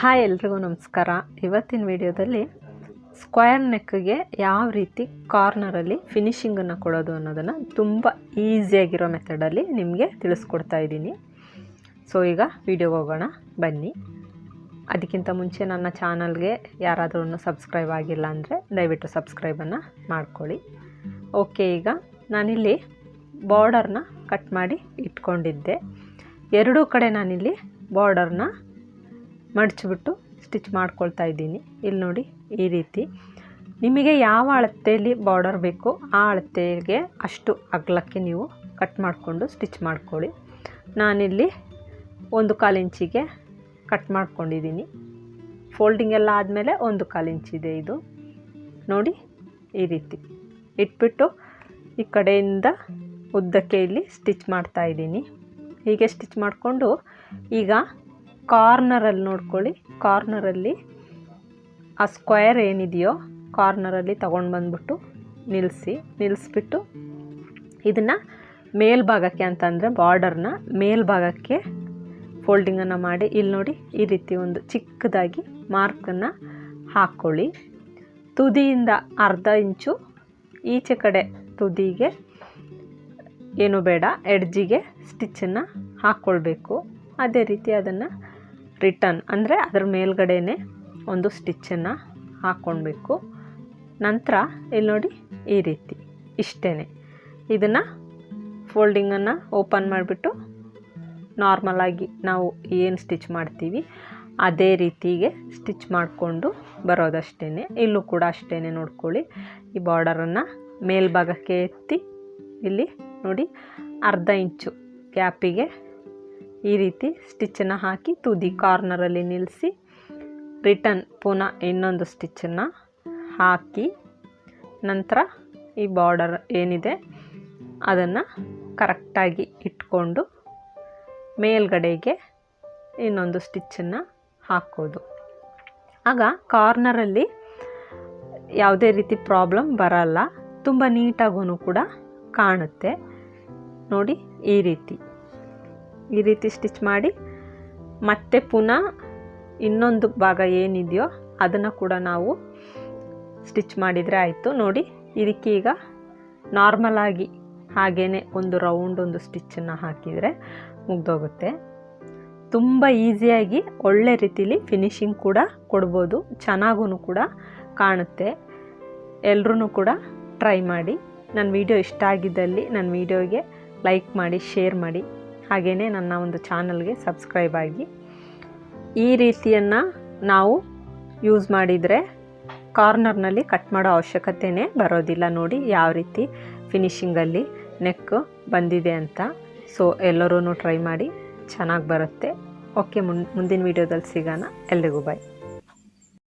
Hi ಎಲ್ರಿಗೂ ನಮಸ್ಕಾರ. ಇವತ್ತಿನ ವಿಡಿಯೋದಲ್ಲಿ ಸ್ಕ್ವೇರ್ ನೆಕ್ಗೆ ಯಾವ ರೀತಿ ಕಾರ್ನರಲ್ಲಿ ಫಿನಿಷಿಂಗನ್ನು ಕೊಡೋದು ಅನ್ನೋದನ್ನು ತುಂಬ ಈಸಿಯಾಗಿರೋ ಮೆಥಡಲ್ಲಿ ನಿಮಗೆ ತಿಳಿಸ್ಕೊಡ್ತಾ ಇದ್ದೀನಿ. ಸೊ ಈಗ ವಿಡಿಯೋಗೆ ಹೋಗೋಣ. ಬನ್ನಿ. ಅದಕ್ಕಿಂತ ಮುಂಚೆ ನನ್ನ ಚಾನಲ್ಗೆ ಯಾರಾದರೂ ಸಬ್ಸ್ಕ್ರೈಬ್ ಆಗಿಲ್ಲ ಅಂದರೆ ದಯವಿಟ್ಟು ಸಬ್ಸ್ಕ್ರೈಬನ್ನು ಮಾಡ್ಕೊಳ್ಳಿ. ಓಕೆ ಈಗ ನಾನಿಲ್ಲಿ ಬಾರ್ಡರ್ನ ಕಟ್ ಮಾಡಿ ಇಟ್ಕೊಂಡಿದ್ದೆ. ಎರಡೂ ಕಡೆ ನಾನಿಲ್ಲಿ ಬಾರ್ಡರ್ನ ಮಡಚಿಬಿಟ್ಟು ಸ್ಟಿಚ್ ಮಾಡ್ಕೊಳ್ತಾ ಇದ್ದೀನಿ. ಇಲ್ಲಿ ನೋಡಿ ಈ ರೀತಿ. ನಿಮಗೆ ಯಾವ ಅಳತೆಯಲ್ಲಿ ಬಾರ್ಡರ್ ಬೇಕು ಆ ಅಳತೆಗೆ ಅಷ್ಟು ಅಗಲಕ್ಕೆ ನೀವು ಕಟ್ ಮಾಡಿಕೊಂಡು ಸ್ಟಿಚ್ ಮಾಡ್ಕೊಳ್ಳಿ. ನಾನಿಲ್ಲಿ ಒಂದು ಕಾಲು ಇಂಚಿಗೆ ಕಟ್ ಮಾಡ್ಕೊಂಡಿದ್ದೀನಿ. ಫೋಲ್ಡಿಂಗ್ ಎಲ್ಲ ಆದಮೇಲೆ ಒಂದು ಕಾಲು ಇಂಚಿದೆ ಇದು. ನೋಡಿ ಈ ರೀತಿ. ಇಟ್ಬಿಟ್ಟು ಈ ಕಡೆಯಿಂದ ಉದ್ದಕ್ಕೆ ಇಲ್ಲಿ ಸ್ಟಿಚ್ ಮಾಡ್ತಾ ಇದ್ದೀನಿ. ಹೀಗೆ ಸ್ಟಿಚ್ ಮಾಡಿಕೊಂಡು ಈಗ ಕಾರ್ನರಲ್ಲಿ ನೋಡ್ಕೊಳ್ಳಿ. ಕಾರ್ನರಲ್ಲಿ ಆ ಸ್ಕ್ವೇರ್ ಏನಿದೆಯೋ ಕಾರ್ನರಲ್ಲಿ ತೊಗೊಂಡು ಬಂದ್ಬಿಟ್ಟು ನಿಲ್ಲಿಸಿ ನಿಲ್ಲಿಸ್ಬಿಟ್ಟು ಇದನ್ನು ಮೇಲ್ಭಾಗಕ್ಕೆ ಅಂತಂದರೆ ಬಾರ್ಡರ್ನ ಮೇಲ್ಭಾಗಕ್ಕೆ ಫೋಲ್ಡಿಂಗನ್ನು ಮಾಡಿ ಇಲ್ಲಿ ನೋಡಿ ಈ ರೀತಿ ಒಂದು ಚಿಕ್ಕದಾಗಿ ಮಾರ್ಕನ್ನು ಹಾಕ್ಕೊಳ್ಳಿ ತುದಿಯಿಂದ ಅರ್ಧ ಇಂಚು ಈಚೆ ಕಡೆ ತುದಿಗೆ ಏನು ಬೇಡ ಎಡ್ಜಿಗೆ ಸ್ಟಿಚ್ಚನ್ನು ಹಾಕ್ಕೊಳ್ಬೇಕು ಅದೇ ರೀತಿ ಅದನ್ನು ರಿಟರ್ನ್ ಅಂದರೆ ಅದರ ಮೇಲ್ಗಡೆನೇ ಒಂದು ಸ್ಟಿಚ್ಚನ್ನು ಹಾಕ್ಕೊಳ್ಬೇಕು ನಂತರ ಇಲ್ಲಿ ನೋಡಿ ಈ ರೀತಿ ಇಷ್ಟೇ ಇದನ್ನು ಫೋಲ್ಡಿಂಗನ್ನು ಓಪನ್ ಮಾಡಿಬಿಟ್ಟು ನಾರ್ಮಲಾಗಿ ನಾವು ಏನು ಸ್ಟಿಚ್ ಮಾಡ್ತೀವಿ ಅದೇ ರೀತಿಗೆ ಸ್ಟಿಚ್ ಮಾಡಿಕೊಂಡು ಬರೋದಷ್ಟೇ ಇಲ್ಲೂ ಕೂಡ ಅಷ್ಟೇ ನೋಡ್ಕೊಳ್ಳಿ. ಈ ಬಾರ್ಡರನ್ನು ಮೇಲ್ಭಾಗಕ್ಕೆ ಎತ್ತಿ ಇಲ್ಲಿ ನೋಡಿ ಅರ್ಧ ಇಂಚು ಗ್ಯಾಪಿಗೆ ಈ ರೀತಿ ಸ್ಟಿಚ್ಚನ್ನು ಹಾಕಿ ತುದಿ ಕಾರ್ನರಲ್ಲಿ ನಿಲ್ಲಿಸಿ ರಿಟರ್ನ್ ಪುನಃ ಇನ್ನೊಂದು ಸ್ಟಿಚ್ಚನ್ನು ಹಾಕಿ ನಂತರ ಈ ಬಾರ್ಡರ್ ಏನಿದೆ ಅದನ್ನು ಕರೆಕ್ಟಾಗಿ ಇಟ್ಕೊಂಡು ಮೇಲ್ಗಡೆಗೆ ಇನ್ನೊಂದು ಸ್ಟಿಚ್ಚನ್ನು ಹಾಕೋದು. ಆಗ ಕಾರ್ನರಲ್ಲಿ ಯಾವುದೇ ರೀತಿ ಪ್ರಾಬ್ಲಮ್ ಬರಲ್ಲ. ತುಂಬ ನೀಟಾಗೂ ಕೂಡ ಕಾಣುತ್ತೆ. ನೋಡಿ ಈ ರೀತಿ. ಈ ರೀತಿ ಸ್ಟಿಚ್ ಮಾಡಿ ಮತ್ತೆ ಪುನಃ ಇನ್ನೊಂದು ಭಾಗ ಏನಿದೆಯೋ ಅದನ್ನು ಕೂಡ ನಾವು ಸ್ಟಿಚ್ ಮಾಡಿದರೆ ಆಯಿತು. ನೋಡಿ ಇದಕ್ಕೀಗ ನಾರ್ಮಲಾಗಿ ಹಾಗೇ ಒಂದು ರೌಂಡ್ ಒಂದು ಸ್ಟಿಚ್ಚನ್ನು ಹಾಕಿದರೆ ಮುಗ್ದೋಗುತ್ತೆ. ತುಂಬ ಈಸಿಯಾಗಿ ಒಳ್ಳೆ ರೀತಿಲಿ ಫಿನಿಶಿಂಗ್ ಕೂಡ ಕೊಡ್ಬೋದು. ಚೆನ್ನಾಗೂ ಕೂಡ ಕಾಣುತ್ತೆ. ಎಲ್ಲರೂ ಕೂಡ ಟ್ರೈ ಮಾಡಿ. ನನ್ನ ವಿಡಿಯೋ ಇಷ್ಟ ಆಗಿದ್ದಲ್ಲಿ ನನ್ನ ವಿಡಿಯೋಗೆ ಲೈಕ್ ಮಾಡಿ ಶೇರ್ ಮಾಡಿ. ಹಾಗೆಯೇ ನನ್ನ ಒಂದು ಚಾನಲ್ಗೆ ಸಬ್ಸ್ಕ್ರೈಬ್ ಆಗಿ. ಈ ರೀತಿಯನ್ನು ನಾವು ಯೂಸ್ ಮಾಡಿದರೆ ಕಾರ್ನರ್ನಲ್ಲಿ ಕಟ್ ಮಾಡೋ ಅವಶ್ಯಕತೆಯೇ ಬರೋದಿಲ್ಲ ನೋಡಿ ಯಾವ ರೀತಿ ಫಿನಿಷಿಂಗಲ್ಲಿ ನೆಕ್ ಬಂದಿದೆ ಅಂತ. ಸೊ ಎಲ್ಲರೂ ಟ್ರೈ ಮಾಡಿ ಚೆನ್ನಾಗಿ ಬರುತ್ತೆ. ಓಕೆ ಮುಂದಿನ ವೀಡಿಯೋದಲ್ಲಿ ಸಿಗೋಣ. ಎಲ್ರಿಗೂ ಬಾಯ್